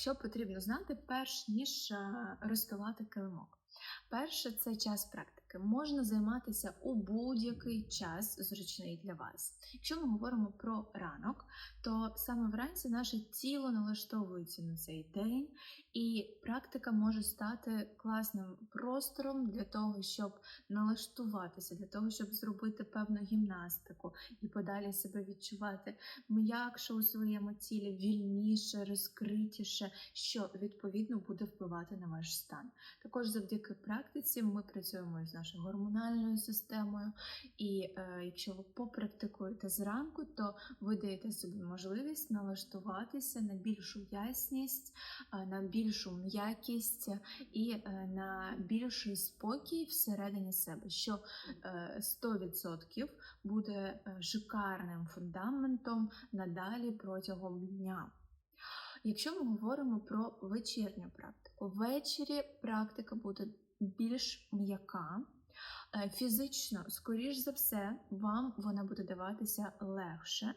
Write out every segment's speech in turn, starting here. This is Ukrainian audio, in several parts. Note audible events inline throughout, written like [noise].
що потрібно знати, перш ніж розпилати килимок. Перше це час практики. Можна займатися у будь-який час зручний для вас. Якщо ми говоримо про ранок, то саме вранці наше тіло налаштовується на цей день, і практика може стати класним простором для того, щоб налаштуватися, для того, щоб зробити певну гімнастику і подалі себе відчувати м'якше у своєму тілі, вільніше, розкритіше, що відповідно буде впливати на ваш стан. Також завдяки практиці ми працюємо з нашою гормональною системою, і е, якщо ви попрактикуєте зранку, то ви даєте собі можливість налаштуватися на більшу ясність, е, на більшу м'якість і е, на більший спокій всередині себе, що е, 100% буде е, шикарним фундаментом надалі протягом дня. Якщо ми говоримо про вечірню практику, ввечері практика буде більш м'яка. Е, Фізично, скоріш за все, вам вона буде даватися легше,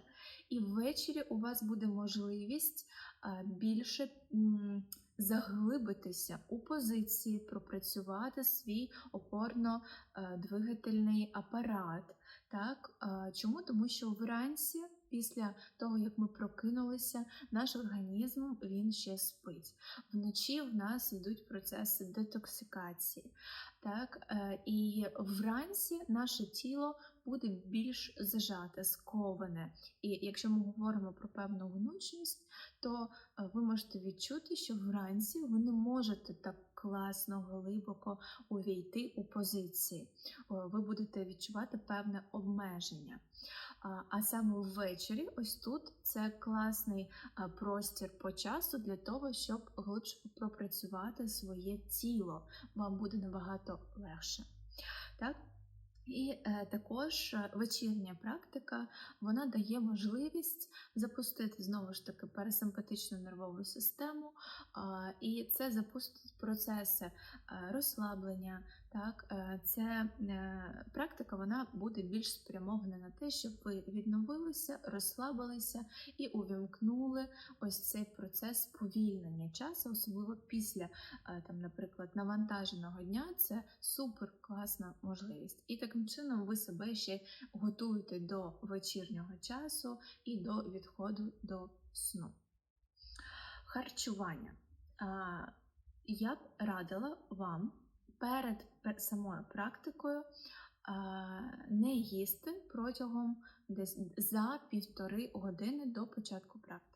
і ввечері у вас буде можливість е, більше заглибитися у позиції, пропрацювати свій опорно-двигательний апарат. Так? Е, Чому? Тому що вранці, після того, як ми прокинулися, наш організм він ще спить. Вночі в нас йдуть процеси детоксикації. Так? Е, І вранці наше тіло буде більш зажате, сковане. І якщо ми говоримо про певну гнучність, то е, ви можете відчути, що вранці ви не можете так класно, глибоко увійти у позиції. Ви будете відчувати певне обмеження. А- саме ввечері, ось тут це класний простір по часу для того, щоб глибше пропрацювати своє тіло. Вам буде набагато легше. Так? І е, також е, вечірня практика вона дає можливість запустити знову ж таки парасимпатичну нервову систему, і це запустить процеси е, розслаблення. Так? Е, Це е, практика вона буде більш спрямована на те, щоб ви відновилися, розслабилися і увімкнули ось цей процес сповільнення часу, особливо після, е, там, наприклад, навантаженого дня. Це супер класна можливість. І таким чином ви себе ще готуєте до вечірнього часу і до відходу до сну. Харчування. Я б радила вам перед самою практикою не їсти протягом десь за півтори години до початку практики.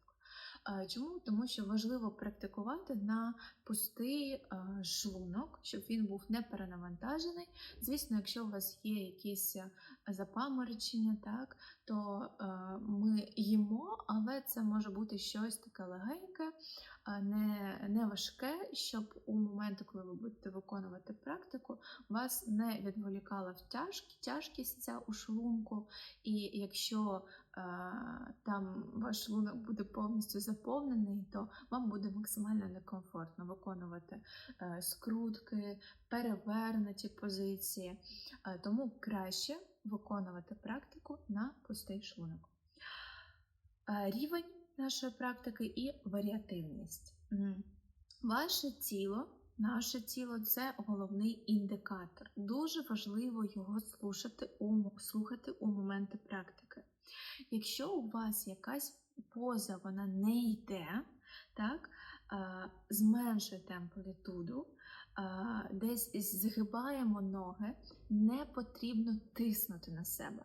Чому? Тому що важливо практикувати на пустий шлунок, щоб він був не перенавантажений. Звісно, якщо у вас є якісь запаморочення, так, то е, ми їмо, але це може бути щось таке легеньке, е, не, не важке, щоб у моменти, коли ви будете виконувати практику, вас не відволікала в тяжкі, тяжкість ця у шлунку. І якщо е, там ваш шлунок буде повністю заповнений, то вам буде максимально некомфортно виконувати скрутки, перевернуті позиції. Тому краще виконувати практику на пустий шлунок. Е, Рівень нашої практики і варіативність. Ваше тіло, наше тіло це головний індикатор. Дуже важливо його слухати у, слухати у моменти практики. Якщо у вас якась поза вона не йде, так, е, зменшуйте амплітуду, десь згибаємо ноги, не потрібно тиснути на себе.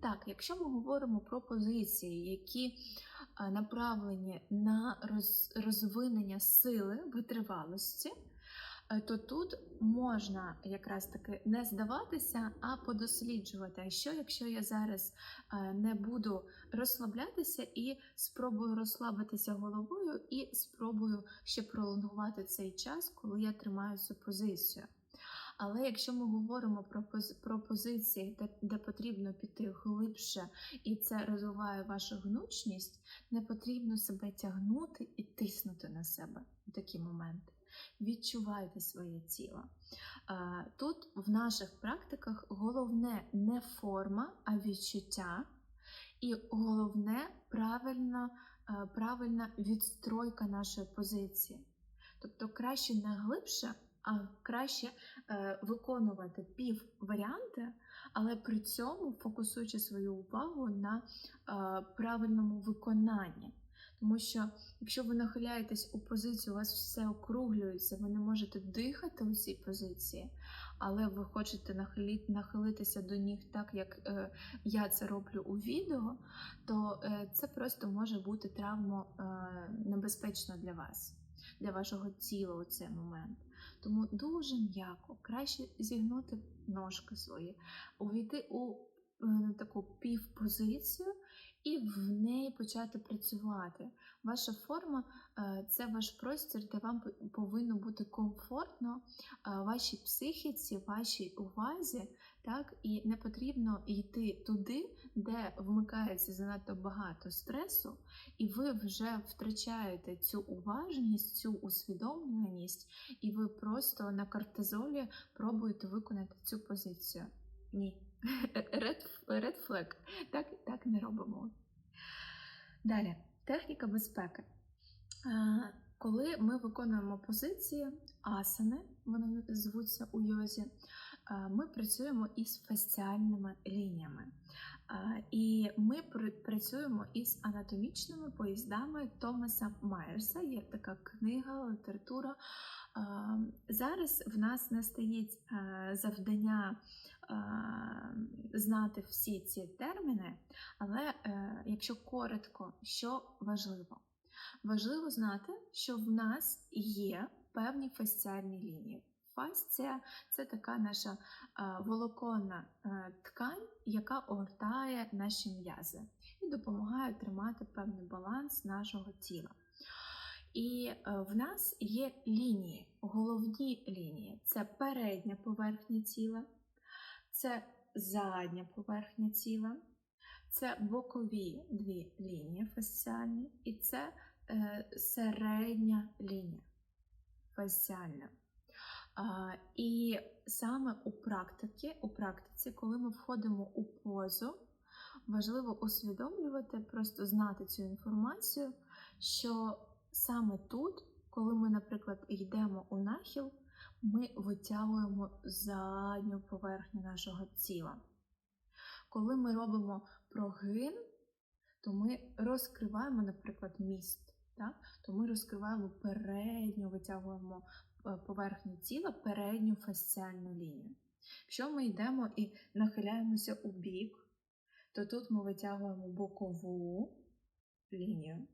Так, якщо ми говоримо про позиції, які направлені на розвинення сили витривалості, то тут можна якраз таки не здаватися, а подосліджувати. А що, якщо я зараз е, не буду розслаблятися і спробую розслабитися головою, і спробую ще пролонгувати цей час, коли я тримаю цю позицію. Але якщо ми говоримо про, про позиції, де, де потрібно піти глибше, і це розвиває вашу гнучність, не потрібно себе тягнути і тиснути на себе в такі моменти. Відчувайте своє тіло. Е, Тут в наших практиках головне не форма, а відчуття. І головне правильно е, правильна відстройка нашої позиції. Тобто краще не глибше, а краще е, виконувати пів варіанти, але при цьому фокусуючи свою увагу на правильному виконанні. Тому що якщо ви нахиляєтесь у позицію, у вас все округлюється, ви не можете дихати у цій позиції, але ви хочете нахилитися до ніг так, як е, я це роблю у відео, то е, це просто може бути травмо е, небезпечно для вас, для вашого тіла у цей момент. Тому дуже м'яко, краще зігнути ножки свої, увійти у е, таку півпозицію і в неї почати працювати. Ваша форма е, це ваш простір, де вам повинно бути комфортно, е, вашій психіці, вашій увазі, так, і не потрібно йти туди, де вмикається занадто багато стресу, і ви вже втрачаєте цю уважність, цю усвідомленість, і ви просто на кортизолі пробуєте виконати цю позицію. Ні. [laughs] Red, red flag. Так, так не робимо. Далі, техніка безпеки. Коли ми виконуємо позиції асани, вони звуться у йозі, ми працюємо із фасціальними лініями. І ми пр- працюємо із анатомічними поїздами Томаса Майерса. Є така книга, література. Зараз в нас не стоїть завдання знати всі ці терміни, але е, якщо коротко, що важливо? Важливо знати, що в нас є певні фасціальні лінії. Фасція це така наша е, волоконна е, ткань, яка огортає наші м'язи і допомагає тримати певний баланс нашого тіла. І е, в нас є лінії, головні лінії це передня поверхня тіла, це задня поверхня тіла, це бокові дві лінії фасціальні, і це середня лінія фасціальна. І саме у практиці, у практиці, коли ми входимо у позу, важливо усвідомлювати, просто знати цю інформацію, що саме тут, коли ми, наприклад, йдемо у нахил, ми витягуємо задню поверхню нашого тіла. Коли ми робимо прогин, то ми розкриваємо, наприклад, міст. Так? То ми розкриваємо передню, витягуємо поверхню тіла, передню фасціальну лінію. Якщо ми йдемо і нахиляємося у бік, то тут ми витягуємо бокову лінію.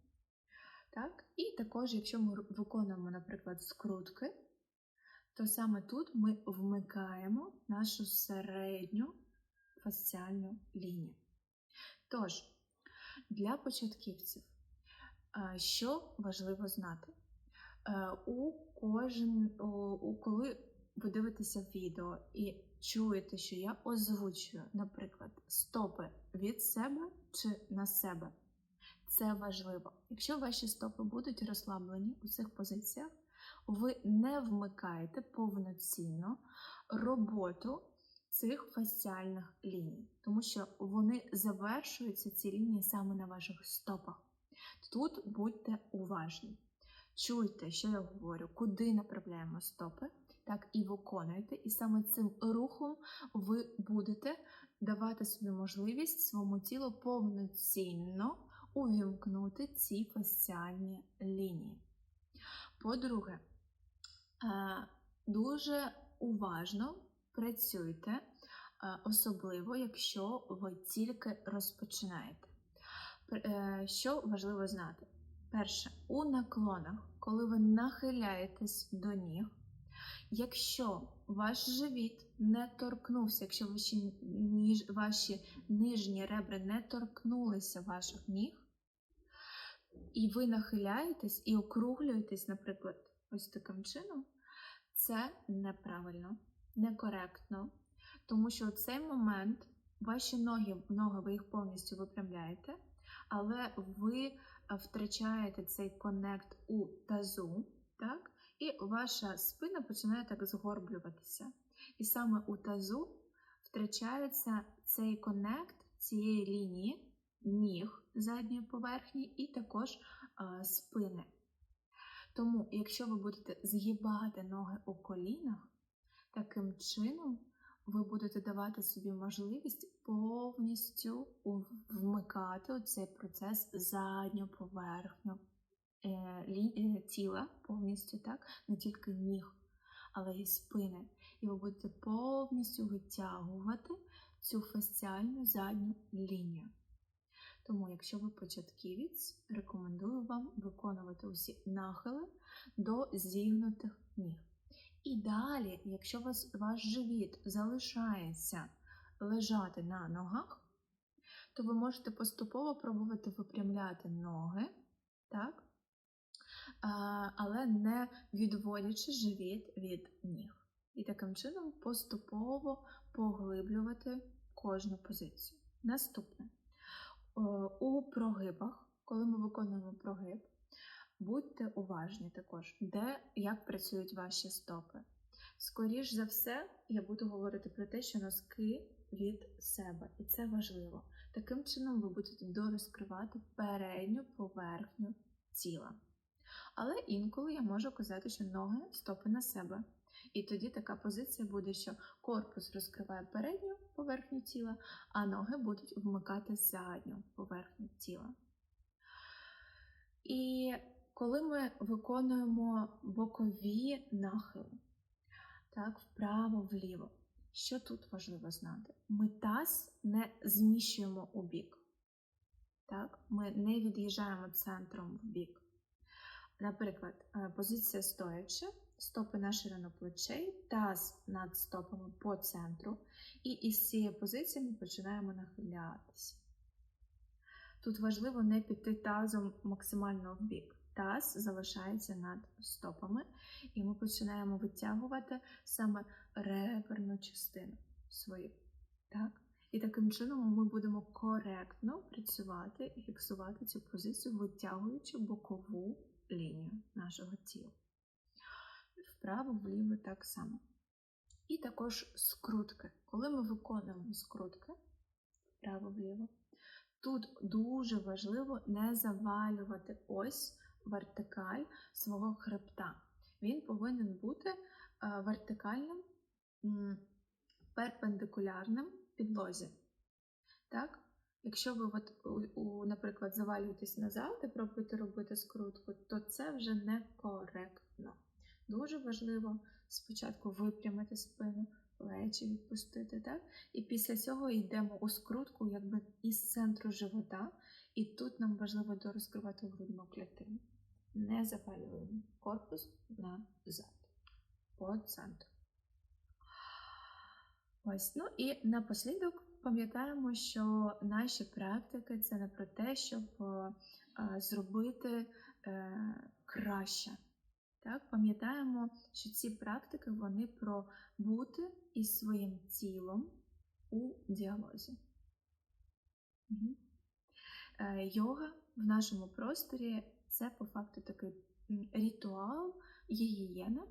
Так? І також, якщо ми виконуємо, наприклад, скрутки, то саме тут ми вмикаємо нашу середню фасціальну лінію. Тож, для початківців, що важливо знати? Е, У кожен, у- коли ви дивитеся відео і чуєте, що я озвучую, наприклад, стопи від себе чи на себе, це важливо. Якщо ваші стопи будуть розслаблені у цих позиціях, ви не вмикаєте повноцінно роботу цих фасціальних ліній, тому що вони завершуються ці лінії саме на ваших стопах. Тут будьте уважні. Чуйте, що я говорю, куди направляємо стопи, так і виконуйте. І саме цим рухом ви будете давати собі можливість своєму тілу повноцінно увімкнути ці фасціальні лінії. По-друге, е, дуже уважно працюйте, е, особливо якщо ви тільки розпочинаєте. Е, Що важливо знати? Перше, у наклонах, коли ви нахиляєтесь до ніг, якщо ваш живіт не торкнувся, якщо ваші, ніж, ваші нижні ребра не торкнулися ваших ніг, і ви нахиляєтесь і округлюєтесь, наприклад, ось таким чином, це неправильно, некоректно. Тому що у цей момент ваші ноги, ноги ви їх повністю випрямляєте, але ви втрачаєте цей конект у тазу, так? і ваша спина починає так згорблюватися. І саме у тазу втрачається цей конект цієї лінії ніг задньої поверхні і також а, спини. Тому, якщо ви будете згибати ноги у колінах, таким чином ви будете давати собі можливість повністю вмикати цей процес задню поверхню е, е, тіла, повністю так, не тільки ніг, але й спини. І ви будете повністю витягувати цю фасціальну задню лінію. Тому, якщо ви початківець, рекомендую вам виконувати усі нахили до зігнутих ніг. І далі, якщо вас, ваш живіт залишається лежати на ногах, то ви можете поступово пробувати випрямляти ноги, так? Але не відводячи живіт від ніг. І таким чином поступово поглиблювати кожну позицію. Наступне. У прогибах, коли ми виконуємо прогиб, будьте уважні також, де як працюють ваші стопи. Скоріш за все, я буду говорити про те, що носки від себе, і це важливо. Таким чином ви будете дорозкривати передню поверхню тіла. Але інколи я можу казати, що ноги стопи на себе. І тоді така позиція буде, що корпус розкриває передню поверхню тіла, а ноги будуть вмикати задню поверхню тіла. І коли ми виконуємо бокові нахили, так, вправо-вліво, що тут важливо знати? Ми таз не зміщуємо у бік. Так? Ми не від'їжджаємо центром в бік. Наприклад, е, позиція стоячи, стопи на ширину плечей, таз над стопами по центру, і із цієї позиції ми починаємо нахилятися. Тут важливо не піти тазом максимально в бік. Таз залишається над стопами, і ми починаємо витягувати саме реперну частину свою. Так? І таким чином ми будемо коректно працювати і фіксувати цю позицію, витягуючи бокову лінію нашого тіла. Вправо, вліво так само. І також скрутки. Коли ми виконуємо скрутки вправо-вліво, тут дуже важливо не завалювати ось вертикаль свого хребта. Він повинен бути е, вертикальним, перпендикулярним підлозі. Так? Якщо ви, от, наприклад, завалюєтесь назад і пробуєте робити скрутку, то це вже некоректно. Дуже важливо спочатку випрямити спину, плечі відпустити, так? І після цього йдемо у скрутку якби із центру живота, і тут нам важливо дорозкривати грудну клітину. Не завалюємо корпус назад, по центру. Ось, ну і напослідок пам'ятаємо, що наші практики це не про те, щоб е, зробити е, краще. Так? Пам'ятаємо, що ці практики вони про бути із своїм тілом у діалозі. Е, йога в нашому просторі це по факту такий ритуал гігієни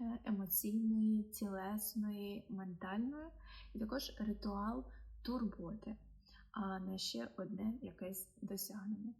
е, емоційної, тілесної, ментальної, і також ритуал турботи, а не ще одне якесь досягнення.